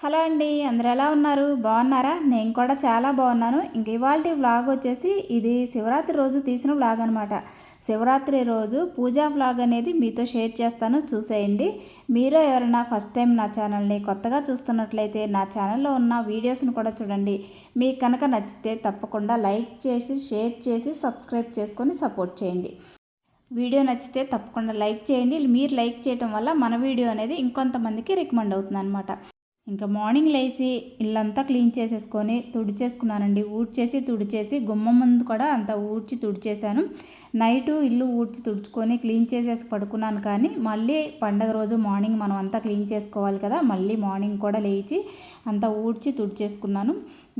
Hello అండి అందరు ఎలా ఉన్నారు? బాగున్నారా? నేను కూడా చాలా బాగున్నాను. ఇంక ఇవాళ వ్లాగ్ వచ్చేసి ఇది శివరాత్రి రోజు తీసిన వ్లాగ్ అనమాట శివరాత్రి రోజు పూజా వ్లాగ్ అనేది మీతో షేర్ చేస్తాను చూసేయండి. మీరు ఎవరైనా ఫస్ట్ టైం నా ఛానల్ని కొత్తగా చూస్తున్నట్లయితే నా ఛానల్లో ఉన్న వీడియోస్ని కూడా చూడండి. మీకు కనుక నచ్చితే తప్పకుండా లైక్ చేసి షేర్ చేసి సబ్స్క్రైబ్ చేసుకొని సపోర్ట్ చేయండి. వీడియో నచ్చితే తప్పకుండా లైక్ చేయండి. మీరు లైక్ చేయటం వల్ల మన వీడియో అనేది ఇంకొంతమందికి రికమెండ్ అవుతుంది అనమాట ఇంకా మార్నింగ్ లేచి ఇల్లంతా క్లీన్ చేసేసుకొని తుడిచేసుకున్నానండి. ఊడ్చేసి తుడిచేసి గుమ్మం ముందు కూడా అంతా ఊడ్చి తుడిచేసాను నైటు ఇల్లు ఊడ్చి తుడుచుకొని క్లీన్ చేసేసి పడుకున్నాను కానీ మళ్ళీ పండగ రోజు మార్నింగ్ మనం అంతా క్లీన్ చేసుకోవాలి కదా మళ్ళీ మార్నింగ్ కూడా లేచి అంతా ఊడ్చి తుడిచేసుకున్నాను.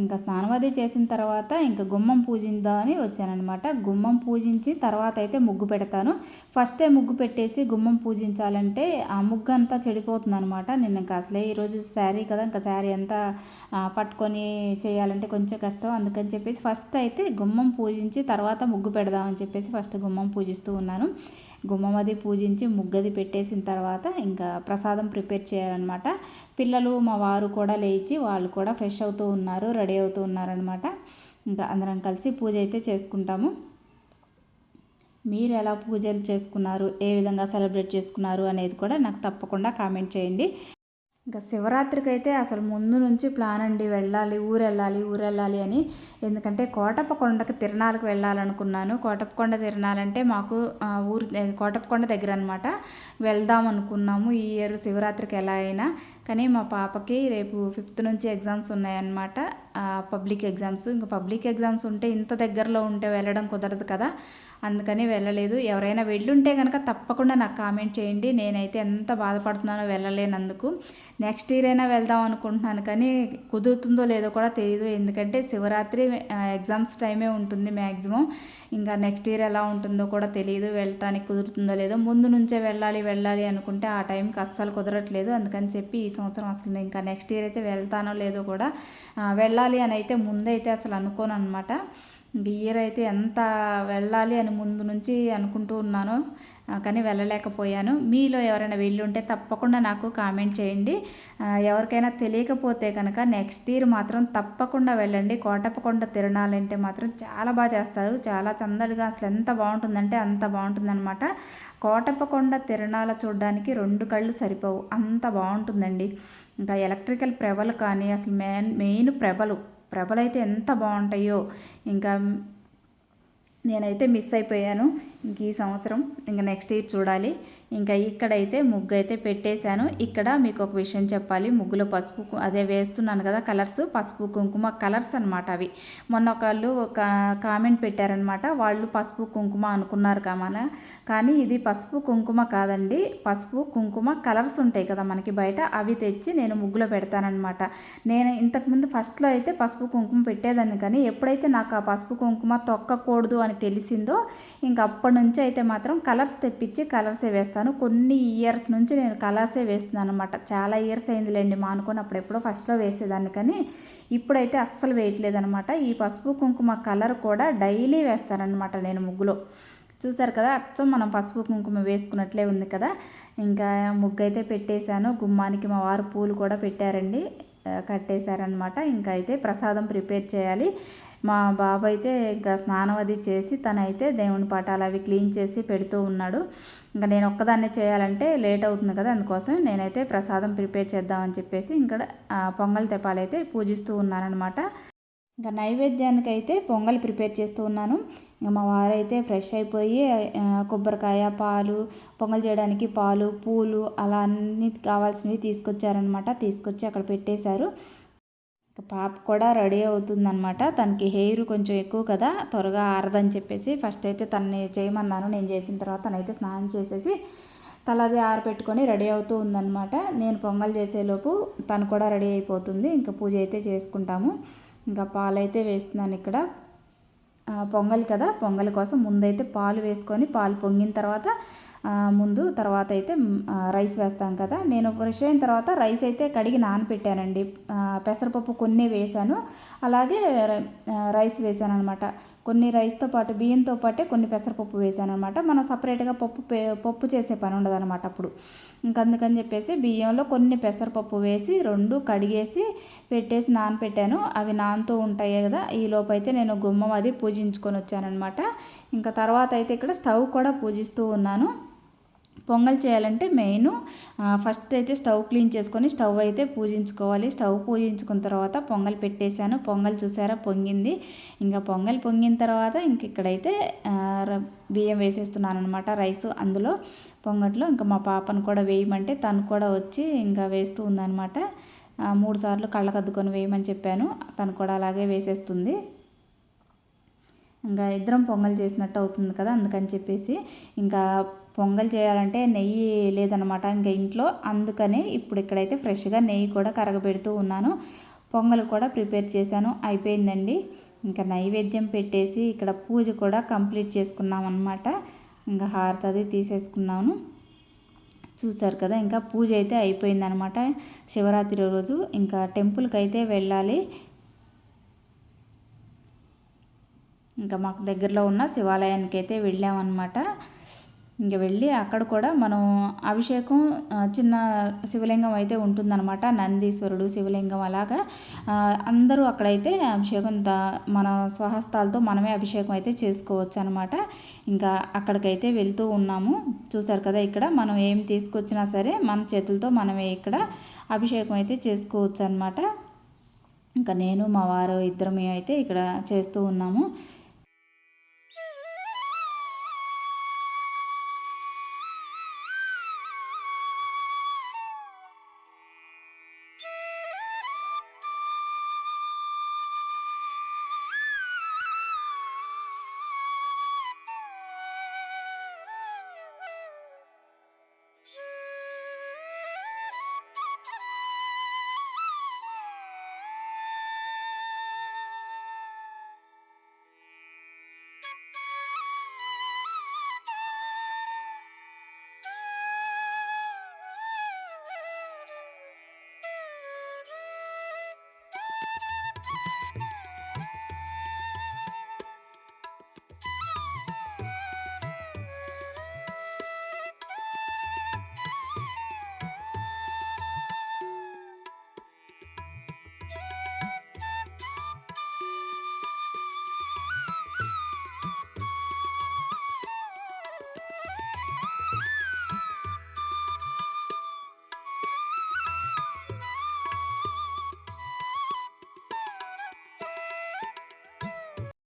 ఇంకా స్నానం అది చేసిన తర్వాత ఇంకా గుమ్మం పూజిందామని వచ్చానమాట గుమ్మం పూజించి తర్వాత అయితే ముగ్గు పెడతాను. ఫస్టే ముగ్గు పెట్టేసి గుమ్మం పూజించాలంటే ఆ ముగ్గు అంతా చెడిపోతుంది అనమాట నేను ఇంకా అసలే ఈరోజు శారీ కదా ఇంకా శారీ అంతా పట్టుకొని చేయాలంటే కొంచెం కష్టం. అందుకని చెప్పేసి ఫస్ట్ అయితే గుమ్మం పూజించి తర్వాత ముగ్గు పెడదామని చెప్పేసి ఫస్ట్ గుమ్మం పూజిస్తూ ఉన్నాను. గుమ్మమది పూజించి ముగ్గది పెట్టేసిన తర్వాత ఇంకా ప్రసాదం ప్రిపేర్ చేయాలన్నమాట. పిల్లలు మా వారు కూడా లేచి వాళ్ళు కూడా ఫ్రెష్ అవుతూ ఉన్నారు రెడీ అవుతూ ఉన్నారనమాట ఇంకా అందరం కలిసి పూజ అయితే చేసుకుంటాము. మీరు ఎలా పూజలు చేసుకున్నారు ఏ విధంగా సెలబ్రేట్ చేసుకున్నారు అనేది కూడా నాకు తప్పకుండా కామెంట్ చేయండి. ఇంకా శివరాత్రికి అయితే అసలు ముందు నుంచి ప్లాన్ అండి వెళ్ళాలి ఊరు వెళ్ళాలి ఊరు వెళ్ళాలి అని. ఎందుకంటే కోటప్పకొండకు తిరణాలకు వెళ్ళాలనుకున్నాను. కోటప్పకొండ తిరణాలంటే మాకు ఊరు కోటప్పకొండ దగ్గర అనమాట వెళ్దాం అనుకున్నాము ఈ ఇయర్ శివరాత్రికి ఎలా అయినా. కానీ మా పాపకి రేపు ఫిఫ్త్ నుంచి ఎగ్జామ్స్ ఉన్నాయన్నమాట. Public exams. ఇంకా పబ్లిక్ ఎగ్జామ్స్ ఉంటే ఇంత దగ్గరలో ఉంటే వెళ్ళడం కుదరదు కదా. అందుకని వెళ్ళలేదు. ఎవరైనా వెళ్ళుంటే కనుక తప్పకుండా నాకు కామెంట్ చేయండి. నేనైతే ఎంత బాధపడుతున్నానో వెళ్ళలేనందుకు. నెక్స్ట్ ఇయర్ అయినా వెళ్దాం అనుకుంటున్నాను కానీ కుదురుతుందో లేదో కూడా తెలియదు ఎందుకంటే శివరాత్రి ఎగ్జామ్స్ టైమే ఉంటుంది మ్యాక్సిమం ఇంకా నెక్స్ట్ ఇయర్ ఎలా ఉంటుందో కూడా తెలియదు వెళ్ళటానికి కుదురుతుందో లేదో. ముందు నుంచే వెళ్ళాలి వెళ్ళాలి అనుకుంటే ఆ టైంకి అస్సలు కుదరట్లేదు. అందుకని చెప్పి ఈ సంవత్సరం అసలు ఇంకా నెక్స్ట్ ఇయర్ అయితే వెళ్తానో లేదో కూడా వెళ్ళాలి అని అయితే ముందైతే అసలు అనుకోను అనమాట ఇయర్ అయితే ఎంత వెళ్ళాలి అని ముందు నుంచి అనుకుంటూ ఉన్నాను. కానీ వెళ్ళలేకపోయాను. మీలో ఎవరైనా వెళ్ళి ఉంటే తప్పకుండా నాకు కామెంట్ చేయండి. ఎవరికైనా తెలియకపోతే కనుక నెక్స్ట్ ఇయర్ మాత్రం తప్పకుండా వెళ్ళండి. కోటప్పకొండ తిరణాలంటే మాత్రం చాలా బాగా చేస్తారు. చాలా చందడిగా అసలు ఎంత బాగుంటుందంటే అంత బాగుంటుందన్నమాట. కోటప్పకొండ తిరణాల చూడడానికి రెండు కళ్ళు సరిపోవు. అంత బాగుంటుందండి. ఇంకా ఎలక్ట్రికల్ ప్రభలు కానీ అసలు మెయిన్ మెయిన్ ప్రభలు ప్రభలైతే ఎంత బాగుంటాయో. ఇంకా నేనైతే మిస్ అయిపోయాను ఇంక ఈ సంవత్సరం ఇంక నెక్స్ట్ ఇయర్ చూడాలి. ఇంకా ఇక్కడైతే ముగ్గు అయితే పెట్టేశాను. ఇక్కడ మీకు ఒక విషయం చెప్పాలి. ముగ్గులో పసుపు అదే వేస్తున్నాను కదా కలర్స్. పసుపు కుంకుమ కలర్స్ అనమాట అవి. మొన్న ఒకళ్ళు ఒక కామెంట్ పెట్టారనమాట వాళ్ళు పసుపు కుంకుమ అనుకున్నారు కామన. కానీ ఇది పసుపు కుంకుమ కాదండి. పసుపు కుంకుమ కలర్స్ ఉంటాయి కదా మనకి బయట. అవి తెచ్చి నేను ముగ్గులో పెడతానమాట నేను ఇంతకుముందు ఫస్ట్లో అయితే పసుపు కుంకుమ పెట్టేదాన్ని. కానీ ఎప్పుడైతే నాకు ఆ పసుపు కుంకుమ తొక్కకూడదు అని తెలిసిందో ఇంక అప్పటి నుంచి అయితే మాత్రం కలర్స్ తెప్పించి కలర్సే వేస్తాను కొన్ని ఇయర్స్ నుంచి నేను కలర్సే వేస్తున్నాను అనమాట చాలా ఇయర్స్ అయిందిలేండి మానుకొని అప్పుడెప్పుడో ఫస్ట్లో వేసేదాన్ని కానీ ఇప్పుడైతే అస్సలు వేయట్లేదనమాట ఈ పసుపు కుంకుమ కలర్ కూడా డైలీ వేస్తానన్నమాట నేను ముగ్గులో. చూసారు కదా అచ్చం మనం పసుపు కుంకుమ వేసుకున్నట్లే ఉంది కదా. ఇంకా ముగ్గు అయితే పెట్టేశాను. గుమ్మానికి మా వారు పూలు కూడా పెట్టారండి. కట్టేశారనమాట ఇంకా అయితే ప్రసాదం ప్రిపేర్ చేయాలి. మా బాబు అయితే ఇంకా స్నానం అది చేసి తనైతే దేవుని పాఠాలు అవి క్లీన్ చేసి పెడుతూ ఉన్నాడు. ఇంకా నేను ఒక్కదాన్నే చేయాలంటే లేట్ అవుతుంది కదా అందుకోసం నేనైతే ప్రసాదం ప్రిపేర్ చేద్దామని చెప్పేసి ఇక్కడ పొంగల్ తెప్పాలైతే పూజిస్తూ ఉన్నానమాట ఇంకా నైవేద్యానికి అయితే పొంగల్ ప్రిపేర్ చేస్తూ ఉన్నాను. ఇంకా మా వారైతే ఫ్రెష్ అయిపోయి కొబ్బరికాయ పాలు పొంగల్ చేయడానికి పాలు పూలు అలా అన్నీ కావాల్సినవి తీసుకొచ్చారనమాట తీసుకొచ్చి అక్కడ పెట్టేశారు. పాప కూడా రెడీ అవుతుందనమాట తనకి హెయిర్ కొంచెం ఎక్కువ కదా త్వరగా ఆరదని చెప్పేసి ఫస్ట్ అయితే తనని చేయమన్నాను. నేను చేసిన తర్వాత తనైతే స్నానం చేసేసి తలది ఆరపెట్టుకొని రెడీ అవుతూ ఉందనమాట నేను పొంగల్ చేసేలోపు తను కూడా రెడీ అయిపోతుంది. ఇంకా పూజ అయితే చేసుకుంటాము. ఇంకా పాలైతే వేస్తున్నాను ఇక్కడ. పొంగల్ కదా పొంగల్ కోసం ముందైతే పాలు వేసుకొని పాలు పొంగిన తర్వాత ముందు తర్వాత అయితే రైస్ వేస్తాం కదా. నేను ఫ్రెష్ అయిన తర్వాత రైస్ అయితే కడిగి నానపెట్టానండి. పెసరపప్పు కొన్ని వేశాను అలాగే రైస్ వేశాను అనమాట కొన్ని రైస్తో పాటు బియ్యంతో పాటే కొన్ని పెసరపప్పు వేసాను అనమాట మనం సపరేట్గా పప్పు పే- పప్పు చేసే పని ఉండదు అనమాట అప్పుడు ఇంకందుకని చెప్పేసి బియ్యంలో కొన్ని పెసరపప్పు వేసి రెండు కడిగేసి పెట్టేసి నానపెట్టాను. అవి నానుతూ ఉంటాయి కదా. ఈ లోపైతే నేను గుమ్మం అది పూజించుకొని వచ్చానమాట ఇంకా తర్వాత అయితే ఇక్కడ స్టవ్ కూడా పూజిస్తూ ఉన్నాను. పొంగల్ చేయాలంటే మెయిన్ ఫస్ట్ అయితే స్టవ్ క్లీన్ చేసుకొని స్టవ్ అయితే పూజించుకోవాలి. స్టవ్ పూజించుకున్న తర్వాత పొంగల్ పెట్టేశాను. పొంగల్ చూసారా? పొంగింది. ఇంకా పొంగల్ పొంగిన తర్వాత ఇంక ఇక్కడైతే ర- బియ్యం వేసేస్తున్నాను అనమాట రైస్ అందులో పొంగట్లో. ఇంకా మా పాపను కూడా వేయమంటే తను కూడా వచ్చి ఇంకా వేస్తూ ఉందనమాట మూడు సార్లు కళ్ళకద్దుకొని వేయమని చెప్పాను. తను కూడా అలాగే వేసేస్తుంది. ఇంకా ఇద్దరం పొంగల్ చేసినట్టు అవుతుంది కదా అందుకని చెప్పేసి ఇంకా పొంగల్ చేయాలంటే నెయ్యి లేదనమాట ఇంకా ఇంట్లో. అందుకని ఇప్పుడు ఇక్కడైతే ఫ్రెష్గా నెయ్యి కూడా కరగబెడుతూ ఉన్నాను. పొంగల్ కూడా ప్రిపేర్ చేశాను. అయిపోయిందండి. ఇంకా నైవేద్యం పెట్టేసి ఇక్కడ పూజ కూడా కంప్లీట్ చేసుకున్నాం అనమాట ఇంకా హారతి అది తీసేసుకున్నాను. చూసారు కదా ఇంకా పూజ అయితే అయిపోయిందనమాట శివరాత్రి రోజు ఇంకా టెంపుల్కి అయితే వెళ్ళాలి. ఇంకా మాకు దగ్గరలో ఉన్న శివాలయానికి అయితే వెళ్ళామన్నమాట. ఇంకా వెళ్ళి అక్కడ కూడా మనం అభిషేకం చిన్న శివలింగం అయితే ఉంటుందన్నమాట. నందీశ్వరుడు శివలింగం అలాగా. అందరూ అక్కడైతే అభిషేకం దా- మన స్వహస్తాలతో మనమే అభిషేకం అయితే చేసుకోవచ్చు అనమాట ఇంకా అక్కడికైతే వెళ్తూ ఉన్నాము. చూసారు కదా ఇక్కడ మనం ఏం తీసుకొచ్చినా సరే మన చేతులతో మనమే ఇక్కడ అభిషేకం అయితే చేసుకోవచ్చు అనమాట ఇంకా నేను మా వారు ఇద్దరమే అయితే ఇక్కడ చేస్తూ ఉన్నాము.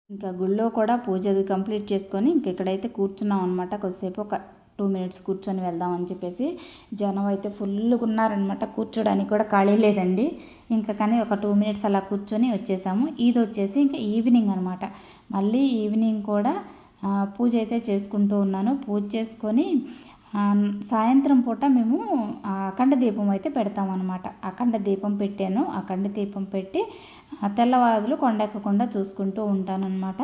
ఇంకా గుళ్ళో కూడా పూజ అది కంప్లీట్ చేసుకొని ఇంక ఇక్కడైతే కూర్చున్నాం అనమాట కొద్దిసేపు ఒక టూ మినిట్స్ కూర్చొని వెళ్దామని చెప్పేసి జనం అయితే ఫుల్గా ఉన్నారనమాట కూర్చోడానికి కూడా ఖాళీ లేదండి. ఇంకా కానీ ఒక టూ మినిట్స్ అలా కూర్చొని వచ్చేసాము. ఇది వచ్చేసి ఇంకా ఈవినింగ్ అనమాట మళ్ళీ ఈవినింగ్ కూడా పూజ అయితే చేసుకుంటూ ఉన్నాను. పూజ చేసుకొని సాయంత్రం పూట మేము అఖండ దీపం అయితే పెడతామన్నమాట అఖండ దీపం పెట్టాను. అఖండ దీపం పెట్టి తెల్లవారులు కొండెక్కకుండా చూసుకుంటూ ఉంటానన్నమాట.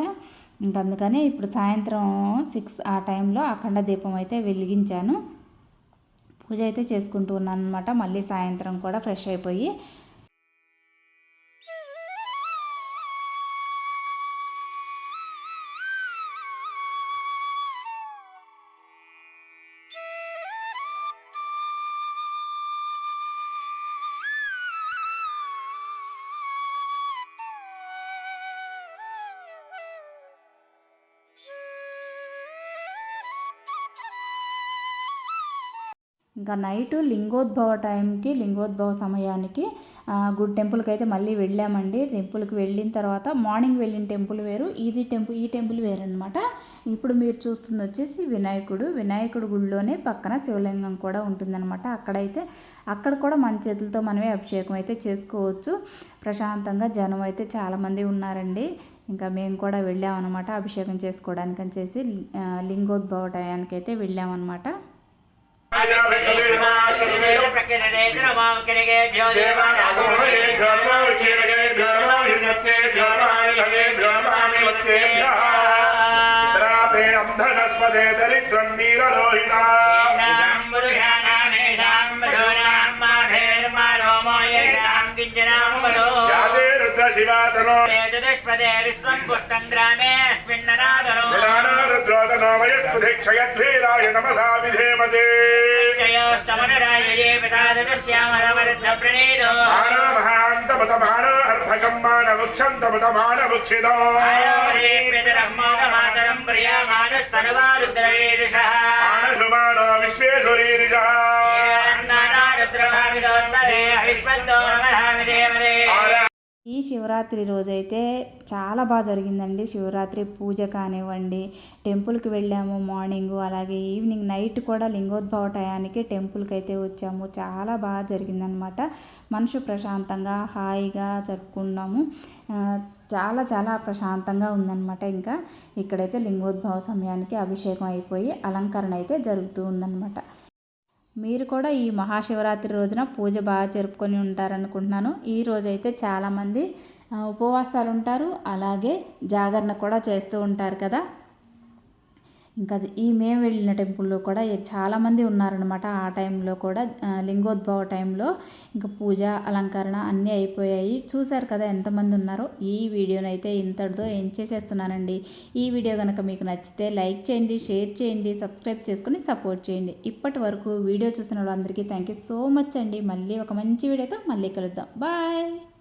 ఇంక అందుకని ఇప్పుడు సాయంత్రం సిక్స్ ఆ టైంలో అఖండ దీపం అయితే వెలిగించాను. పూజ అయితే చేసుకుంటూ ఉన్నాను అనమాట మళ్ళీ సాయంత్రం కూడా ఫ్రెష్ అయిపోయి ఇంకా నైట్ లింగోద్భవ టైంకి లింగోద్భవ సమయానికి గుడ్ టెంపుల్కి అయితే మళ్ళీ వెళ్ళామండి. టెంపుల్కి వెళ్ళిన తర్వాత మార్నింగ్ వెళ్ళిన టెంపుల్ వేరు ఇది టెంపుల్ ఈ టెంపుల్ వేరు అనమాట ఇప్పుడు మీరు చూస్తుంది వచ్చేసి వినాయకుడు. వినాయకుడు గుడిలోనే పక్కన శివలింగం కూడా ఉంటుందన్నమాట. అక్కడైతే అక్కడ కూడా మన చేతులతో మనమే అభిషేకం అయితే చేసుకోవచ్చు. ప్రశాంతంగా జనం అయితే చాలామంది ఉన్నారండి. ఇంకా మేము కూడా వెళ్ళామన్నమాట అభిషేకం చేసుకోవడానికని చేసి లింగోద్భవ టయానికి అయితే వెళ్ళామన్నమాట. దేవానాగోహేభ్యో నమో దరిద్రం నీరలోహిత యాదే శివాతనో చతుష్పదే విశ్వం పుష్టం గ్రామే అస్మిన్ననాదనో పురాణో రుద్రోదనో వయత్క్షయద్వీరాయ నమస జయోష్టమనురాయే పితాదశ్యామదవరుద్ధ ప్రణీతో మానో మహాంతమతమానో అర్భకం మానవృక్షంతమతమానవృక్షిదో మాతరం ప్రియామానస్తనువారుద్రవీరుష మానసుమానో ఈ శివరాత్రి రోజైతే చాలా బాగా జరిగిందండి. శివరాత్రి పూజ కానివ్వండి టెంపుల్కి వెళ్ళాము మార్నింగ్ అలాగే ఈవినింగ్ నైట్ కూడా లింగోద్భవ టయానికి టెంపుల్కి అయితే వచ్చాము. చాలా బాగా జరిగిందనమాట. మనసు ప్రశాంతంగా హాయిగా జరుపుకున్నాము. చాలా చాలా ప్రశాంతంగా ఉందన్నమాట ఇంకా. ఇక్కడైతే లింగోద్భవ సమయానికి అభిషేకం అయిపోయి అలంకరణ అయితే జరుగుతూ ఉందన్నమాట మీరు కూడా ఈ మహాశివరాత్రి రోజున పూజ బాగా జరుపుకొని ఉంటారనుకుంటున్నాను. ఈ రోజైతే చాలామంది ఉపవాసాలు ఉంటారు అలాగే జాగరణ కూడా చేస్తూ ఉంటారు కదా. ఇంకా ఈ మేము వెళ్ళిన టెంపుల్లో కూడా చాలామంది ఉన్నారనమాట ఆ టైంలో కూడా లింగోద్భవ టైంలో ఇంకా పూజ అలంకరణ అన్నీ అయిపోయాయి. చూశారు కదా ఎంతమంది ఉన్నారో? ఈ వీడియోనైతే ఇంతటితో ఏం చేసేస్తున్నానండి. ఈ వీడియో కనుక మీకు నచ్చితే లైక్ చేయండి షేర్ చేయండి సబ్స్క్రైబ్ చేసుకుని సపోర్ట్ చేయండి. ఇప్పటి వరకు వీడియో చూసిన వాళ్ళందరికీ థ్యాంక్ యూ సో మచ్ అండి. మళ్ళీ ఒక మంచి వీడియోతో మళ్ళీ కలుద్దాం. బాయ్!